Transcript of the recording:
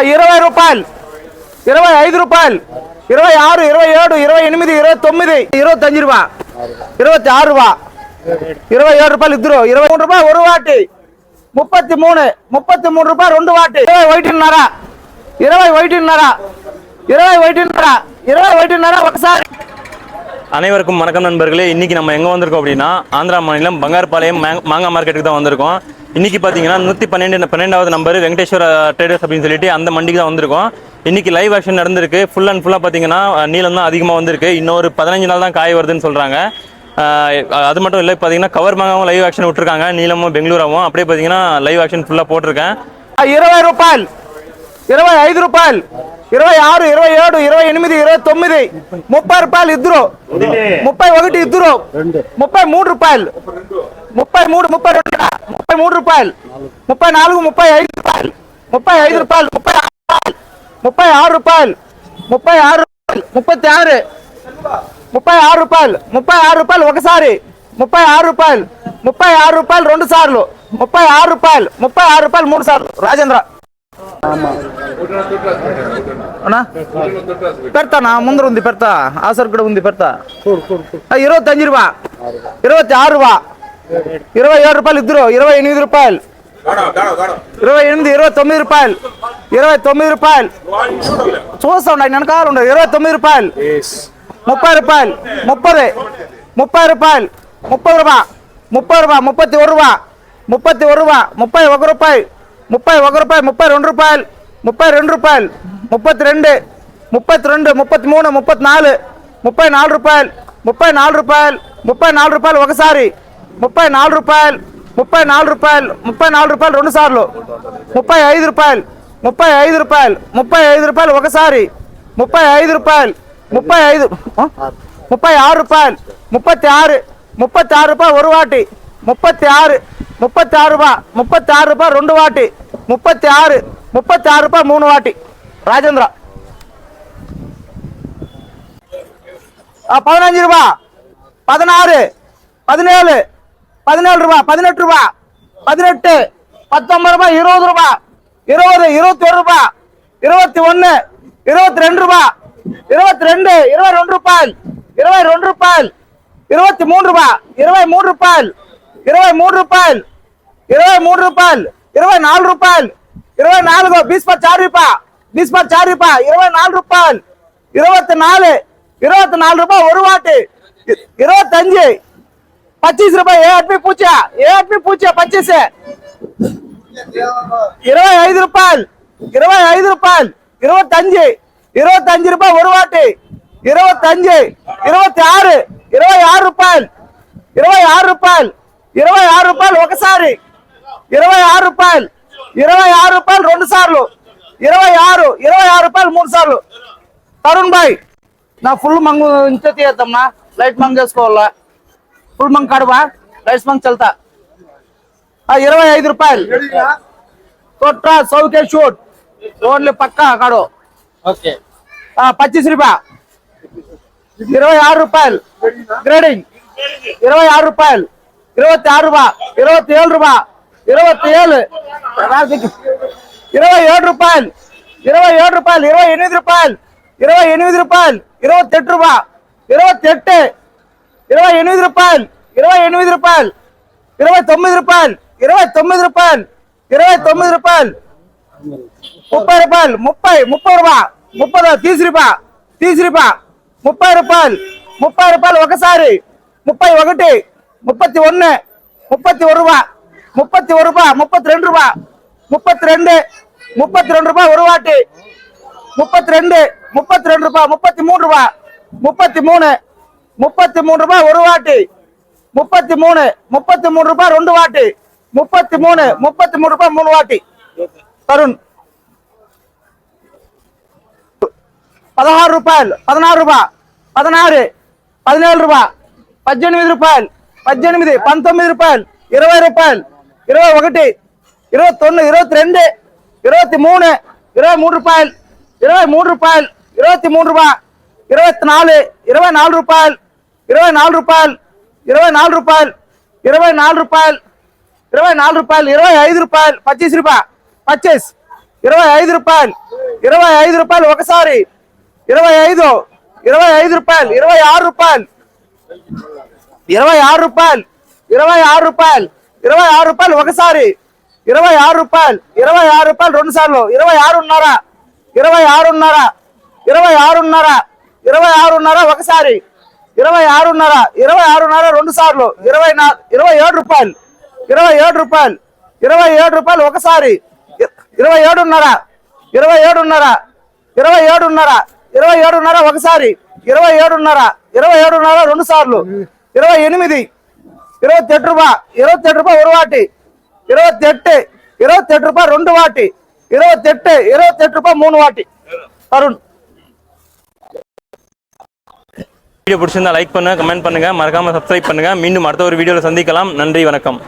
ఇరవై రూపాయలు ఇరవై ఐదు రూపాయలు ఇరవై ఆరు ఇరవై ఏడు ఇరవై ఎనిమిది ఇరవై తొమ్మిది ఇరవై తొమ్మిది రూపా ఇరవై ఆరు రూపా ఇరవై ఏడు రూపాయలు ఇద్దరు ఇరవై మూడు రూపాయలు ఒక వాటి ముప్పత్తి మూడు ముప్పత్తి మూడు రూపాయలు రెండు వాటి ఇరవై ఒకటిన్నర ఇరవై ఒకటిన్నర ఇరవై ఒకటిన్నర ఇరవై ఒకటిన్నర ఒకసారి அனைவருக்கும் வணக்கம் நண்பர்களே இன்னைக்கு நம்ம எங்கே வந்திருக்கோம் அப்படின்னா ஆந்திரா மாநிலம் பங்காரபாளையம் மேங்- மாங்காய் மார்க்கெட்டுக்கு தான் வந்திருக்கோம் இன்றைக்கி பார்த்தீங்கன்னா நூற்றி பன்னெண்டு பன்னெண்டாவது நம்பர் வெங்கடேஸ்வர ட்ரேடர்ஸ் அப்படின்னு சொல்லிட்டு அந்த மண்டிக்கு தான் வந்திருக்கோம். இன்றைக்கி லைவ் ஆக்ஷன் நடந்திருக்கு. ஃபுல் அண்ட் ஃபுல்லாக பார்த்தீங்கன்னா நீளம் தான் அதிகமாக வந்திருக்கு. இன்னொரு பதினஞ்சு நாள் தான் காய வருதுன்னு சொல்கிறாங்க அது மட்டும் இல்லை பார்த்தீங்கன்னா கவர் மாங்காவும் லைவ் ஆக்ஷன் விட்டுருக்காங்க. நீளமும் பெங்களூராவும். அப்படியே பார்த்தீங்கன்னா லைவ் ஆக்ஷன் ஃபுல்லாக போட்டிருக்கேன். இருபது ரூபாய் ఇరవై ఐదు రూపాయలు ఇరవై ఆరు ఇరవై ఏడు ఇరవై ఎనిమిది ఇరవై తొమ్మిది ముప్పై రూపాయలు ఇద్దరు ముప్పై ఒకటి ఇద్దరు ముప్పై మూడు రూపాయలు ముప్పై మూడు ముప్పై రెండు ముప్పై మూడు రూపాయలు ముప్పై నాలుగు ముప్పై ఐదు రూపాయలు ముప్పై ఐదు రూపాయలు ముప్పై ఆరు రూపాయలు ముప్పై ఆరు రూపాయలు ముప్పై ఆరు రూపాయలు ముప్పై ఆరు ముప్పై ఆరు రూపాయలు ముప్పై ఆరు రూపాయలు ఒకసారి ముప్పై ఆరు రూపాయలు ముప్పై ఆరు రూపాయలు రెండు సార్లు ముప్పై ఆరు రూపాయలు ముప్పై ఆరు రూపాయలు మూడు సార్లు రాజేంద్ర పెడతానా ముందర ఉంది పెడతా ఆసర్ కూడా ఉంది పెడతా ఇరవై అంజు రూపా ఇరవై ఆరు రూపా ఇరవై ఏడు రూపాయలు ఇద్దరు ఇరవై ఎనిమిది రూపాయలు ఇరవై ఎనిమిది ఇరవై తొమ్మిది రూపాయలు ఇరవై తొమ్మిది రూపాయలు చూస్తా ఉండండి వెనకాల ఉండదు ఇరవై తొమ్మిది రూపాయలు ముప్పై రూపాయలు ముప్పది ముప్పై రూపాయలు ముప్పై రూపా ముప్పై రూపా ముప్పత్తి ఒక రూపా ముప్పత్తి ఒక రూపా ముప్పై ఒక రూపాయి ముప్పై ఒక రూపాయి ముప్పై రెండు రూపాయలు ముప్పై రెండు రూపాయలు ముప్పతి రెండు ముప్పతి రెండు ముప్పతి మూడు ముప్పతి నాలుగు ముప్పై నాలుగు రూపాయలు ముప్పై నాలుగు రూపాయలు ముప్పై నాలుగు రూపాయలు ఒకసారి ముప్పై నాలుగు రూపాయలు ముప్పై నాలుగు రూపాయలు ముప్పై నాలుగు రూపాయలు రెండు సార్లు ముప్పై ఐదు రూపాయలు ముప్పై ఐదు రూపాయలు ముప్పై ఐదు రూపాయలు ఒకసారి ముప్పై ఐదు రూపాయలు ముప్పై ఐదు ముప్పై ఆరు రూపాయలు ముప్పத்தி ஆறு முப்பத்தி ஆறு ரூபாய் ஒரு வாட்டி முப்பத்தி ஆறு முப்பத்தி ஆறு ரூபாய் முப்பத்தி ஆறு ரூபாய் ரெண்டு வாட்டி முப்பத்தி ஆறு முப்பத்தி ஆறு ரூபாய் மூணு வாட்டி. ராஜேந்திரா. பதினஞ்சு ரூபா. பதினாறு பதினேழு பதினேழு ரூபா. பதினெட்டு ரூபா. பதினெட்டு பத்தொன்பது ரூபாய் இருபது ரூபா. இருபது இருபத்தி ஒரு ரூபா. இருபத்தி ஒன்று இருபத்தி ரெண்டு ரூபா. இருபத்தி ரெண்டு இருபது ரெண்டு ரூபாய். இருபது ரெண்டு ரூபாய். இருபத்தி மூணு ரூபா இருபது மூன்று ரூபாய். இருபது மூன்று ரூபாய். இருபது மூன்று ரூபாய். ఇరవై నాలుగు రూపాయలు ఇరవై నాలుగు బీస్ పర్ చార్ రూపా బీస్ పర్ చార్ రూపా ఇరవై నాలుగు రూపాయలు இருபத்தி நாலு. இருபத்தி நாலு ரூபாய் ஒரு வாட்டு. இருபத்தஞ்சு பச்சீஸ் ரூபாய். ஏ அட்மி பூச்சியா? ஏ அட்மி பூச்சியா? பச்சீஸ் இருபது ஐந்து ரூபாய். இருபது ஐந்து ரூபாய். இருபத்தஞ்சு இருபத்தஞ்சு ரூபாய் ஒரு வாட்டு. இருபத்தஞ்சு இருபத்தி ஆறு. இருபது ஆறு ரூபாய். இருபது ஆறு ரூபாய். இருபது ஆறு ரூபாய். ஒக்கசாரி ఇరవై ఆరు రూపాయలు. ఇరవై ఆరు రూపాయలు రెండు సార్లు. ఇరవై ఆరు ఇరవై ఆరు రూపాయలు మూడు సార్లు. తరుణ్ బాయ్ నా ఫుల్ మంగు ఇంచే తీయద్దమ్మా లైట్ మంగ్ చేసుకోవాలా ఫుల్ మంగ్ కడవా? లైట్ మంగ్ చల్తా ఇరవై ఐదు రూపాయలు. తొట్రా సౌకే షూట్. ఓన్లీ పక్కా కాడు. పచ్చిస్ రూపాయ ఇరవై ఆరు రూపాయలు. గ్రేడింగ్. ఇరవై ఆరు రూపాయలు. ఇరవై ఆరు రూపా. ఇరవై ఏಳು రూపా. இருபத்தி ஏழு ఇరవై ఏడు రూపాయలు ఇరవై ఏడు రూపాయలు ఇరవై ఎనిమిది రూపాయలు ఇరవై ఎనిమిది రూపాయలు ఇరవై ఎట్టు రూపా ఇరవై ఎట్టు ఇరవై ఎనిమిది రూపాయలు ఇరవై ఎనిమిది రూపాయలు ఇరవై తొమ్మిది రూపాయలు ఇరవై తొమ్మిది రూపాయలు ఇరవై తొమ్మిది రూపాయలు ముప్పై రూపాయలు ముప్పై ముప్పై రూపా ముప్పై తీసి రూపా తీసి రూపా ముప్పై రూపాయలు ముప్పై రూపాయలు ఒకసారి ముప్పై ఒకటి ముప్పత్తి ఒன்று முப்பத்தி ஒரு ரூபா முப்பத்தி ஒரு ரூபா முப்பத்தி ரெண்டு ரூபா முப்பத்தி ரெண்டு முப்பத்தி ரெண்டு ரூபா ஒரு வாட்டி முப்பத்தி ரெண்டு முப்பத்தி ரெண்டு ரூபா முப்பத்தி மூணு ரூபா முப்பத்தி மூணு முப்பத்தி மூணு ரூபா ஒரு வாட்டி முப்பத்தி மூணு முப்பத்தி மூணு ரூபாய் ரெண்டு வாட்டி முப்பத்தி மூணு முப்பத்தி மூணு ரூபாய் மூணு வாட்டி తరుణ్ పదహారు రూపాయలు పదనారు రూపా పదనారు పదినేడు రూపా పద్దెనిమిది రూపాయలు పద్దెనిమిది పంతొమ్మిది రూపాయలు ఇరవై రూపాయలు ఇరవై ఒకటి ఇరవై తొమ్మిది ఇరవై రెండు ఇరవై మూడు ఇరవై మూడు రూపాయలు ఇరవై మూడు రూపాయలు ఇరవై మూడు రూపా ఇరవై నాలుగు ఇరవై నాలుగు రూపాయలు ఇరవై నాలుగు రూపాయలు ఇరవై నాలుగు రూపాయలు ఇరవై నాలుగు రూపాయలు ఇరవై నాలుగు రూపాయలు ఇరవై ఐదు రూపాయలు పచ్చీస్ రూపాయ పచ్చీస్ ఇరవై ఐదు రూపాయలు ఇరవై ఐదు రూపాయలు ఒకసారి ఇరవై ఐదు ఇరవై ఐదు రూపాయలు ఇరవై ఆరు రూపాయలు ఇరవై ఆరు రూపాయలు ఇరవై ఆరు రూపాయలు ఇరవై ఆరు రూపాయలు ఒకసారి. ఇరవై ఆరు రూపాయలు. ఇరవై ఆరు రూపాయలు రెండు సార్లు. ఇరవై ఆరున్నర. ఇరవై ఆరున్నర. ఇరవై ఆరున్నర. ఇరవై ఆరున్నర ఒకసారి. ఇరవై ఆరున్నర. ఇరవై ఆరున్నర రెండు సార్లు. ఇరవై ఇరవై ఏడు రూపాయలు. ఇరవై ఏడు రూపాయలు. ఇరవై ఏడు రూపాయలు ఒకసారి. ఇరవై ఏడున్నర. ఇరవై ఏడున్నర. ఇరవై ఏడున్నర. ఇరవై ఏడున్నర ఒకసారి. ఇరవై ఏడున్నర. ఇరవై ఏడున్నర రెండు సార్లు. ఇరవై ఎనిమిది. இருபத்தெட்டு ரூபாய் இருபத்தெட்டு ரூபாய் ஒரு வாட்டி. இருபத்தெட்டு இருபத்தெட்டு ரூபாய் ரெண்டு வாட்டி. இருபத்தெட்டு இருபத்தெட்டு ரூபாய் மூணு வாட்டி. அருண் வீடியோ பிடிச்சிருந்தா லைக் பண்ணுங்க கமெண்ட் பண்ணுங்க. மறக்காம சப்ஸ்கிரைப் பண்ணுங்க. மீண்டும் அடுத்த ஒரு வீடியோவில் சந்திக்கலாம். நன்றி வணக்கம்.